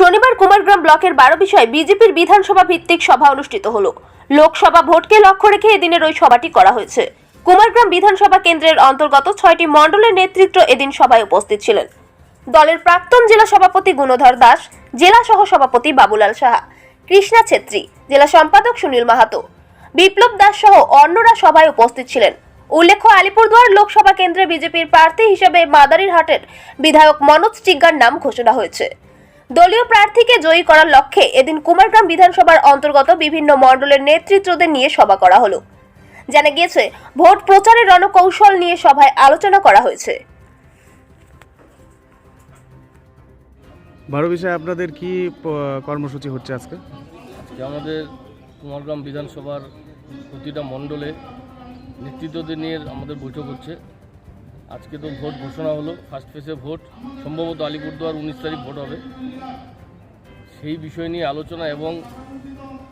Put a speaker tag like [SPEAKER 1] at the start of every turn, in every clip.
[SPEAKER 1] শনিবার কুমারগ্রাম ব্লকের বারো বিষয়ে বিজেপির বিধানসভা ভিত্তিক সভা অনুষ্ঠিত হল। লোকসভা ভোটকে লক্ষ্য রেখে এদিনের ওই সভাটি করা হয়েছে। কুমারগ্রাম বিধানসভা কেন্দ্রের অন্তর্গত ছয়টি মণ্ডলের নেতৃত্ব এদিন সভায় উপস্থিত ছিলেন। দলের প্রাক্তন জেলা সভাপতি গুণধর দাস, জেলা সহ সভাপতি বাবুলাল সাহা, কৃষ্ণা ছেত্রী, জেলা সম্পাদক সুনীল মাহাতো। বিপ্লব দাস সহ অন্যরা সভায় উপস্থিত ছিলেন। উল্লেখ্য, আলিপুরদুয়ার লোকসভা কেন্দ্রে বিজেপির প্রার্থী হিসেবে মাদারিরহাটের বিধায়ক মনোজ চিগ্গার নাম ঘোষণা হয়েছে। দলীয় প্রার্থীকে জয়ী করার লক্ষ্যে এদিন কুমারগ্রাম বিধানসভার অন্তর্গত বিভিন্ন মণ্ডলের নেতৃত্বদের নিয়ে সভা করা হলো। জানা গিয়েছে ভোট প্রচারের রণকৌশল নিয়ে সভায় আলোচনা করা হয়েছে।
[SPEAKER 2] বারো বিষয়ে আপনাদের কি কর্মসূচি হচ্ছে আজকে?
[SPEAKER 3] আজকে আমাদের কুমারগ্রাম বিধানসভার প্রতিটা মণ্ডলে নেতৃত্বদের নিয়ে আমাদের বৈঠক হচ্ছে। আজকে তো ভোট ঘোষণা হলো ফার্স্ট ফেসে ভোট সম্ভবত আলিপুরদুয়ার উনিশ তারিখ ভোট হবে সেই বিষয় নিয়ে আলোচনা এবং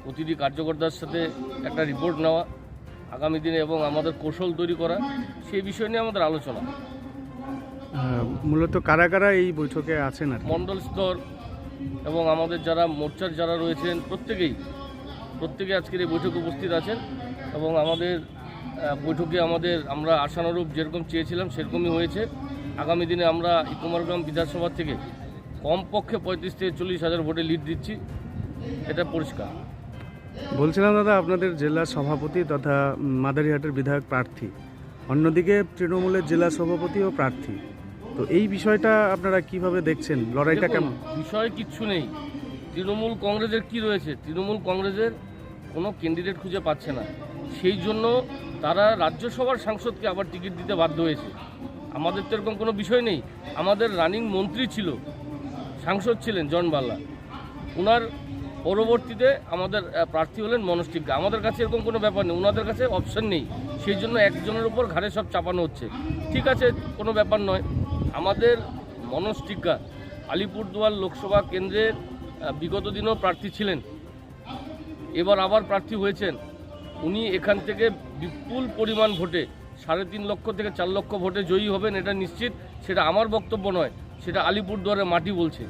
[SPEAKER 3] প্রতিটি কার্যকর্তার সাথে একটা রিপোর্ট নেওয়া আগামী দিনে এবং আমাদের কৌশল তৈরি করা সেই বিষয় নিয়ে আমাদের আলোচনা
[SPEAKER 2] মূলত কারা কারা এই বৈঠকে আছেন আর কি?
[SPEAKER 3] মণ্ডল স্তর এবং আমাদের যারা মোর্চার যারা রয়েছেন প্রত্যেকেই প্রত্যেকে আজকের এই বৈঠকে উপস্থিত আছেন এবং আমাদের বৈঠকে আমাদের আমরা আশানুরূপ যেরকম চেয়েছিলাম সেরকমই হয়েছে। আগামী দিনে আমরা কুমারগ্রাম বিধানসভা থেকে কমপক্ষে পঁয়ত্রিশ থেকে চল্লিশ হাজার ভোটে লিড দিচ্ছি। এটা পরিষ্কার।
[SPEAKER 2] বলছিলাম দাদা আপনাদের জেলা সভাপতি তথা মাদারিহাটের বিধায়ক প্রার্থী। অন্যদিকে তৃণমূলের জেলা সভাপতি ও প্রার্থী। তো এই বিষয়টা আপনারা কীভাবে দেখছেন? লড়াইটা কেমন?
[SPEAKER 3] বিষয় কিচ্ছু নেই। তৃণমূল কংগ্রেসের কি রয়েছে? তৃণমূল কংগ্রেসের কোনো ক্যান্ডিডেট খুঁজে পাচ্ছে না। সেই জন্য তারা রাজ্যসভার সাংসদকে আবার টিকিট দিতে বাধ্য হয়েছে। আমাদের তো এরকম কোনো বিষয় নেই। আমাদের রানিং মন্ত্রী ছিল, সাংসদ ছিলেন জন বাল্লা ওনার পরবর্তীতে আমাদের প্রার্থী হলেন মনস্টিকা আমাদের কাছে এরকম কোনো ব্যাপার নেই। ওনাদের কাছে অপশন নেই। সেই জন্য একজনের উপর ঘাড়ে সব চাপানো হচ্ছে। ঠিক আছে, কোনো ব্যাপার নয়। আমাদের মনস্টিকা আলিপুরদুয়ার লোকসভা কেন্দ্রের বিগত দিনেও প্রার্থী ছিলেন। এবার আবার প্রার্থী হয়েছেন। উনি এখান থেকে বিপুল পরিমাণ ভোটে, সাড়ে তিন লক্ষ থেকে চার লক্ষ ভোটে জয়ী হবেন, এটা নিশ্চিত। সেটা আমার বক্তব্য নয়, সেটা আলিপুরদুয়ারের মাটি বলছে।